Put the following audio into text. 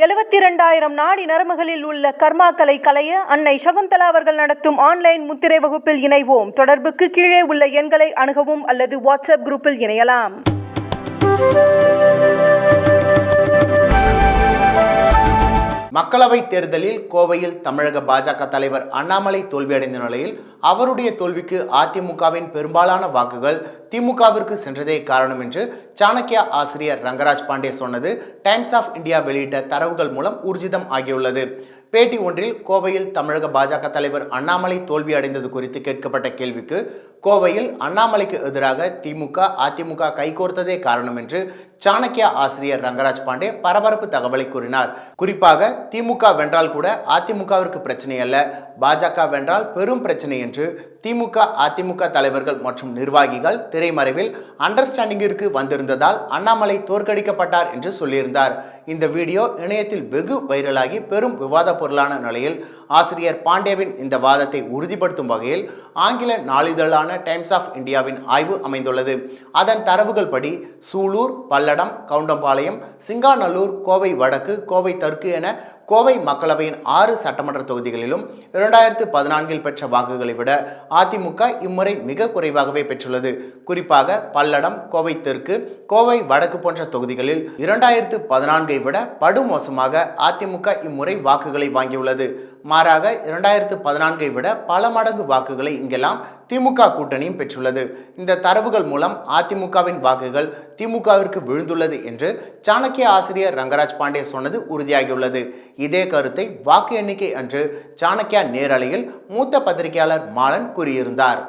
எழுபத்தி இரண்டாயிரம் நாடி நரம்புகளில் உள்ள கர்மாக்களை களைய அன்னை சகுந்தலா அவர்கள் நடத்தும் ஆன்லைன் முத்திரை வகுப்பில் இணைவோம். தொடர்புக்கு கீழே உள்ள எண்களை அணுகவும் அல்லது வாட்ஸ்அப் குரூப்பில் இணையலாம். மக்களவைத் தேர்தலில் கோவையில் தமிழக பாஜக தலைவர் அண்ணாமலை தோல்வியடைந்த நிலையில் அவருடைய தோல்விக்கு அதிமுகவின் பெரும்பாலான வாக்குகள் திமுகவிற்கு சென்றதே காரணம் என்று சாணக்கியா ஆசிரியர் ரங்கராஜ் பாண்டே சொன்னது டைம்ஸ் ஆஃப் இந்தியா வெளியிட்ட தரவுகள் மூலம் ஊர்ஜிதம் ஆகியுள்ளது. பேட்டி ஒன்றில் கோவையில் தமிழக பாஜக தலைவர் அண்ணாமலை தோல்வி அடைந்தது குறித்து கேட்கப்பட்ட கேள்விக்கு கோவையில் அண்ணாமலைக்கு எதிராக திமுக அதிமுக கைகோர்த்ததே காரணம் என்று சாணக்கியா ஆசிரியர் ரங்கராஜ் பாண்டே பரபரப்பு தகவலை கூறினார். குறிப்பாக திமுக வென்றால் கூட அதிமுகவிற்கு பிரச்சனை அல்ல பாஜக வென்றால் பெரும் பிரச்சனை என்று திமுக அதிமுக தலைவர்கள் மற்றும் நிர்வாகிகள் திரைமறைவில் அண்டர்ஸ்டாண்டிங்கிற்கு வந்திருந்ததால் அண்ணாமலை தோற்கடிக்கப்பட்டார் என்று சொல்லியிருந்தார். இந்த வீடியோ இணையத்தில் வெகு வைரலாகி பெரும் விவாத பொருளான நிலையில் ஆசிரியர் பாண்டேவின் இந்த வாதத்தை உறுதிப்படுத்தும் வகையில் ஆங்கில நாளிதழான டைம்ஸ் ஆஃப் இந்தியாவின் ஆய்வு அமைந்துள்ளது. அதன் தரவுகள் படி சூலூர் பல்லடம் கவுண்டம்பாளையம் சிங்காநல்லூர் கோவை வடக்கு கோவை தெற்கு என கோவை மக்களவையின் ஆறு சட்டமன்ற தொகுதிகளிலும் இரண்டாயிரத்து பதினான்கில் பெற்ற வாக்குகளை விட அதிமுக இம்முறை மிக குறைவாகவே பெற்றுள்ளது. குறிப்பாக பல்லடம் கோவை தெற்கு கோவை வடக்கு போன்ற தொகுதிகளில் இரண்டாயிரத்து பதினான்கை விட படுமோசமாக அதிமுக இம்முறை வாக்குகளை வாங்கியுள்ளது. மாறாக இரண்டாயிரத்து பதினான்கை விட பல மடங்கு வாக்குகளை இங்கெல்லாம் திமுக கூட்டணியும் பெற்றுள்ளது. இந்த தரவுகள் மூலம் அதிமுகவின் வாக்குகள் திமுகவிற்கு விழுந்துள்ளது என்று சாணக்கிய ஆசிரியர் ரங்கராஜ் பாண்டே சொன்னது உறுதியாகியுள்ளது. இதே கருத்தை வாக்கு எண்ணிக்கை அன்று சாணக்கியா நேரலையில் மூத்த பத்திரிகையாளர் மாலன் கூறியிருந்தார்.